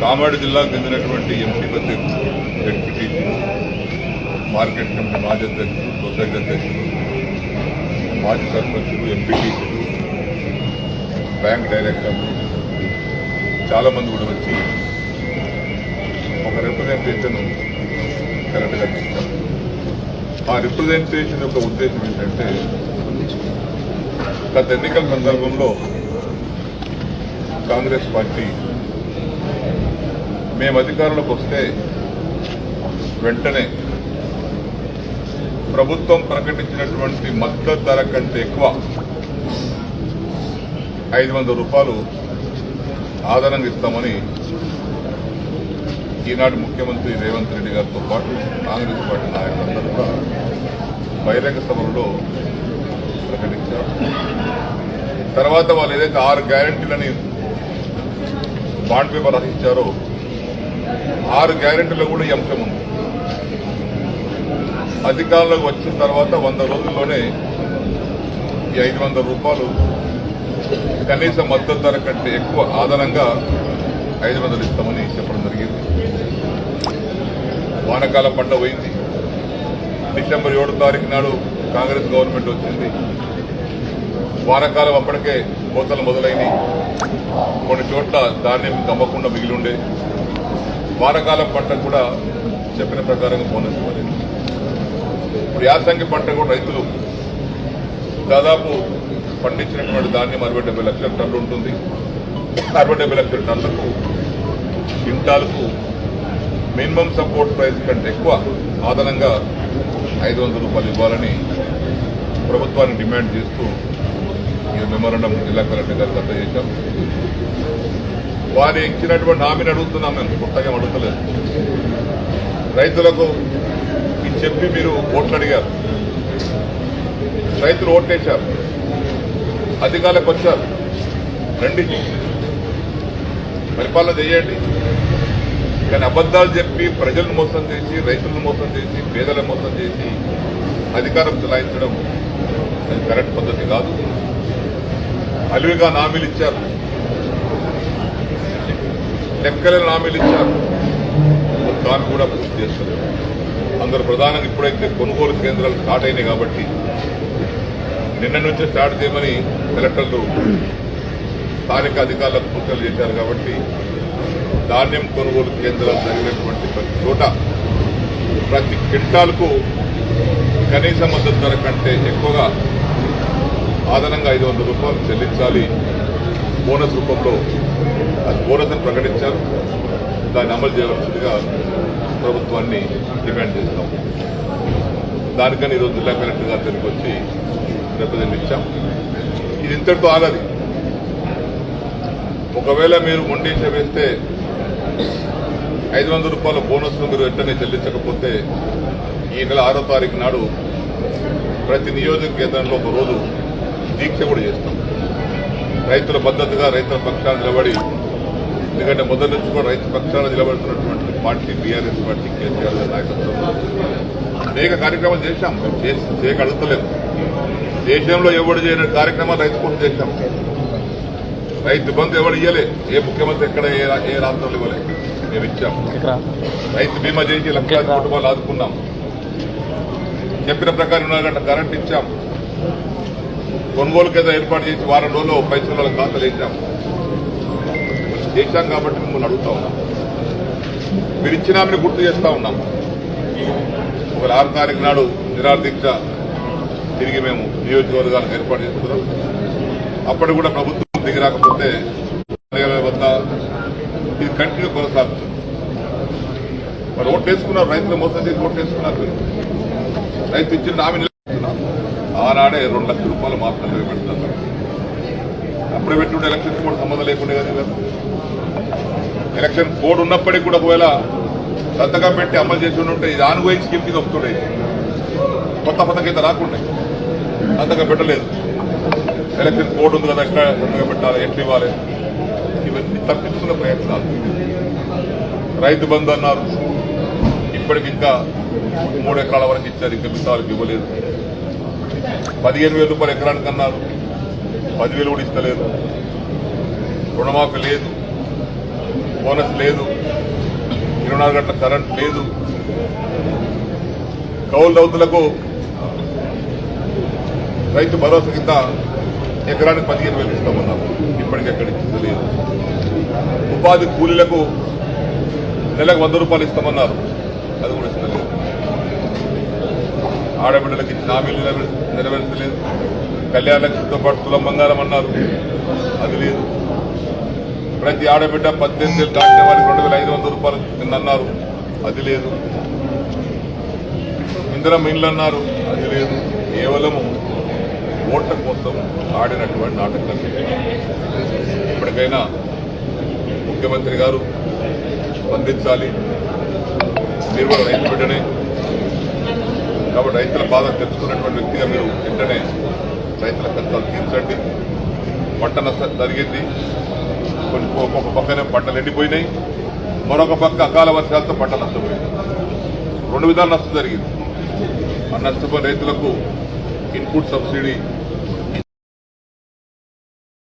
కామారెడ్డి జిల్లాకు చెందినటువంటి ఎంపీ అధ్యక్షులు జడ్పీటీసీ మార్కెట్ కమిటీ మాజీ అధ్యక్షులు సొసైటీ అధ్యక్షులు మాజీ సర్పంచులు ఎంపీటీసీలు బ్యాంక్ డైరెక్టర్లు చాలామంది కూడా వచ్చి ఒక రిప్రజెంటేషన్ కరెక్ట్గా ఇచ్చాం ఆ రిప్రజెంటేషన్ యొక్క ఉద్దేశం ఏంటంటే గత ఎన్నికల సందర్భంలో కాంగ్రెస్ పార్టీ మేము అధికారంలోకి వస్తే వెంటనే ప్రభుత్వం ప్రకటించినటువంటి మద్దతు ధర కంటే ఎక్కువ ఐదు వందల రూపాయలు ఆదరంగా ఇస్తామని ఈనాటి ముఖ్యమంత్రి రేవంత్ రెడ్డి గారితో పాటు కాంగ్రెస్ పార్టీ నాయకులందరూ కూడా బహిరంగ సభలో ప్రకటించారు. తర్వాత వాళ్ళు ఏదైతే ఆరు గ్యారంటీలని బాండ్ పేపర్ రచించారో ఆరు గ్యారెంటీలో కూడా ఈ అంశం ఉంది. అధికారంలోకి వచ్చిన తర్వాత వంద రోజుల్లోనే ఈ ఐదు వందల రూపాయలు కనీస మద్దతు ధర కంటే ఎక్కువ ఆధారంగా ఐదు వందలు ఇస్తామని చెప్పడం జరిగింది. వానకాలం పంట పోయింది. డిసెంబర్ ఏడు తారీఖు నాడు కాంగ్రెస్ గవర్నమెంట్ వచ్చింది. వానకాలం అప్పటికే కోతలు మొదలైనవి కొన్ని చోట్ల ధాన్యం గమ్మకుండా మిగిలి ఉండే. వారకాలం పంట కూడా చెప్పిన ప్రకారంగా బోనస్ ఇవ్వలేదు ఇప్పుడు యాసంగి పంట కూడా రైతులు దాదాపు పండించినటువంటి ధాన్యం అరవై డెబ్బై లక్షల టన్నులు ఉంటుంది. అరవై డెబ్బై లక్షల టన్నులకు క్వింటాలకు మినిమం సపోర్ట్ ప్రైస్ కంటే ఎక్కువ అదనంగా ఐదు వందల రూపాయలు ఇవ్వాలని ప్రభుత్వాన్ని డిమాండ్ చేస్తూ ఈ మెమోరండం జిల్లా కలెక్టర్ గారికి అందజేశాం వారు ఇచ్చినటువంటి హామీని అడుగుతున్నాం మేము. కొత్తగా అడుగుతలేదు. రైతులకు ఇది చెప్పి మీరు ఓట్లు అడిగారు. రైతులు ఓట్లేశారు. అధికారులకు వచ్చారు. రండి. పరిపాలన చేయండి. కానీ అబద్దాలు చెప్పి ప్రజలను మోసం చేసి రైతులను మోసం చేసి పేదలను మోసం చేసి అధికారం చెలాయించడం అది కరెక్ట్ పద్ధతి కాదు. అలివిగా హామీలు ఇచ్చారు. లెక్కలేని హామీలు ఇచ్చారు. దాన్ని కూడా పూర్తి చేస్తలేదు. అందరూ ప్రధానంగా ఇప్పుడైతే కొనుగోలు కేంద్రాలు స్టార్ట్ అయినాయి కాబట్టి నిన్న నుంచే స్టార్ట్ చేయమని కలెక్టర్లు స్థానిక అధికారులకు సూచనలు చేశారు కాబట్టి ధాన్యం కొనుగోలు కేంద్రాలు జరిగినటువంటి ప్రతి చోట ప్రతి క్వింటాల్కు కనీస మద్దతు ధర కంటే ఎక్కువగా అదనంగా ఐదు వందల రూపాయలు చెల్లించాలి. బోనస్ రూపంలో అది ప్రకటించారు. దాన్ని అమలు చేయవలసిందిగా ప్రభుత్వాన్ని డిమాండ్ చేస్తాం దానికని ఈరోజు జిల్లా కలెక్టర్ గారి దగ్గరికి వచ్చి రిప్రజెంట్ ఇచ్చాం. ఇది ఇంతటితో ఆగది. ఒకవేళ మీరు మొండేస వేస్తే ఐదు వందల రూపాయల బోనస్ను మీరు వెంటనే చెల్లించకపోతే ఈ నెల ఆరో తారీఖు నాడు ప్రతి నియోజక కేంద్రంలో ఒక రోజు దీక్ష కూడా చేస్తాం. రైతుల మద్దతుగా రైతుల పక్షాన నిలబడి ఎందుకంటే మొదటి నుంచి కూడా రైతు పక్షాన నిలబడుతున్నటువంటి పార్టీ బీఆర్ఎస్ పార్టీ కేసీఆర్ నాయకత్వంలో అనేక కార్యక్రమాలు చేశాం. మేము చేసి దేశంలో ఎవడు చేయని కార్యక్రమాలు రైతు కోసం చేశాం. రైతు బంధు ఎవడు ఇయ్యలే. ఏ ముఖ్యమంత్రి ఎక్కడ ఏ ఏ రాష్ట్రంలో ఇవ్వలే. మేము ఇచ్చాం. రైతు బీమా చేసి లక్షలాది కుటుంబాలు ఆదుకున్నాం. చెప్పిన ప్రకారం ఇరవై గంట కరెంట్ ఇచ్చాం. కొనుగోలు కేంద్రం ఏర్పాటు చేసి వారం రోజుల్లో పైసలు ఖాతాలు వేసాం చేశాం కాబట్టి మిమ్మల్ని అడుగుతా ఉన్నాం. మీరు ఇచ్చినామని గుర్తు చేస్తా ఉన్నాం. ఒక ఆరు తారీఖు నాడు నిరాదీక్ష తిరిగి మేము నియోజకవర్గాలకు ఏర్పాటు చేసుకున్నాం అప్పటి కూడా ప్రభుత్వం దిగి రాకపోతే వద్ద ఇది కంటిన్యూ కొనసాగుతుంది. మరి ఓట్లు వేసుకున్నారు రైతులు మోసం చేసి ఓట్లు వేసుకున్నారు రైతు ఇచ్చిన హామీ నిలబెట్టుకున్నారు. ఆనాడే రెండు లక్షల రూపాయలు మాత్రమే పెడతారు. అప్పుడు పెట్టుకుంటే ఎలక్షన్ కోడ్ సంబంధం లేకుండా ఎలక్షన్ కోడ్ ఉన్నప్పటికీ కూడా ఒకవేళ సంతకం పెట్టి అమలు చేసి ఉంటే ఇది ఆన్గోయింగ్ స్కీమ్ కింద వస్తుండే కొత్త పథకం కింద రాకుండా. అంతగా పెట్టలేదు. ఎలక్షన్ కోడ్ ఉంది కదా ఎక్కడ సంతకం పెట్టాలి ఎట్లా ఇవ్వాలి? ఇవన్నీ తప్పించుకున్న ప్రయత్నాలు. రైతు బంధు అన్నారు. ఇప్పటికి ఇంకా మూడు ఎకరాల వరకు ఇచ్చారు ఇంకా మిగతాలకు ఇవ్వలేదు. పదిహేను వేల రూపాయలు ఎకరానికి అన్నారు. పదివేలు కూడా ఇస్తలేదు. రుణమాఫీ లేదు. బోనస్ లేదు. ఇరవై నాలుగు గంటల కరెంట్ లేదు. కౌలు రైతులకు రైతు భరోసా కింద ఎకరానికి పదిహేను వేలు ఇస్తామన్నారు. ఎక్కడికి ఇస్తలేదు ఉపాధి కూలీలకు నెలకు వంద రూపాయలు ఇస్తామన్నారు. అది కూడా ఇస్తలేదు. ఆడబిడ్డలకి ఇచ్చిన హామీలు నెరవేర్చలేదు. కళ్యాణ లక్ష్మితో పాటు తులం బంగారం అన్నారు. అది లేదు. ప్రతి ఆడబిడ్డ పద్దెనిమిది వేలు దాటిన వారికి రెండు వేల ఐదు వందల రూపాయలు నిన్న అన్నారు. అది లేదు. ఇందిరం ఇండ్లు అన్నారు. అది లేదు. కేవలము ఓట్ల కోసం ఆడినటువంటి నాటకం ఇప్పటికైనా ముఖ్యమంత్రి గారు స్పందించాలి. మీరు కూడా రైతు బిడ్డనే. కాబట్టి రైతుల బాధ తెలుసుకున్నటువంటి వ్యక్తిగా మీరు వెంటనే రైతుల కష్టాలు తీర్చండి. పంట నష్టం జరిగింది. కొన్ని ఒక్కొక్క పక్కనే పంటలు ఎండిపోయినాయి. మరొక పక్క అకాల వర్షాలతో పంట నష్టపోయింది. రెండు విధాల నష్టం జరిగింది. ఆ నష్టపోయిన రైతులకు ఇన్పుట్ సబ్సిడీ